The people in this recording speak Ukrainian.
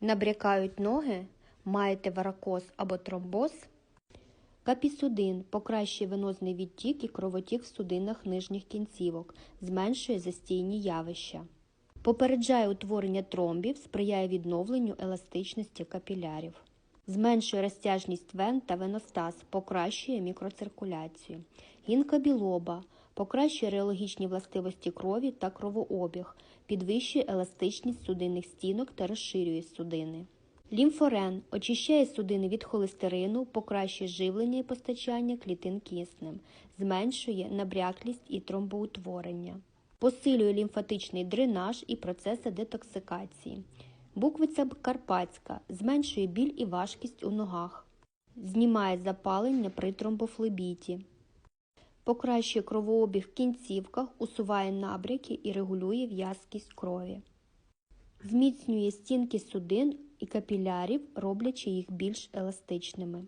Набрякають ноги, маєте варикоз або тромбоз. Капісудин покращує венозний відтік і кровотік в судинах нижніх кінцівок, зменшує застійні явища. Попереджає утворення тромбів, сприяє відновленню еластичності капілярів. Зменшує розтяжність вен та веностаз, покращує мікроциркуляцію. Гінка покращує реологічні властивості крові та кровообіг, підвищує еластичність судинних стінок та розширює судини. Лімфорен очищає судини від холестерину, покращує живлення і постачання клітин киснем, зменшує набряклість і тромбоутворення, посилює лімфатичний дренаж і процеси детоксикації. Буквиця карпатська зменшує біль і важкість у ногах, знімає запалення при тромбофлебіті, покращує кровообіг в кінцівках, усуває набряки і регулює в'язкість крові. Зміцнює стінки судин і капілярів, роблячи їх більш еластичними.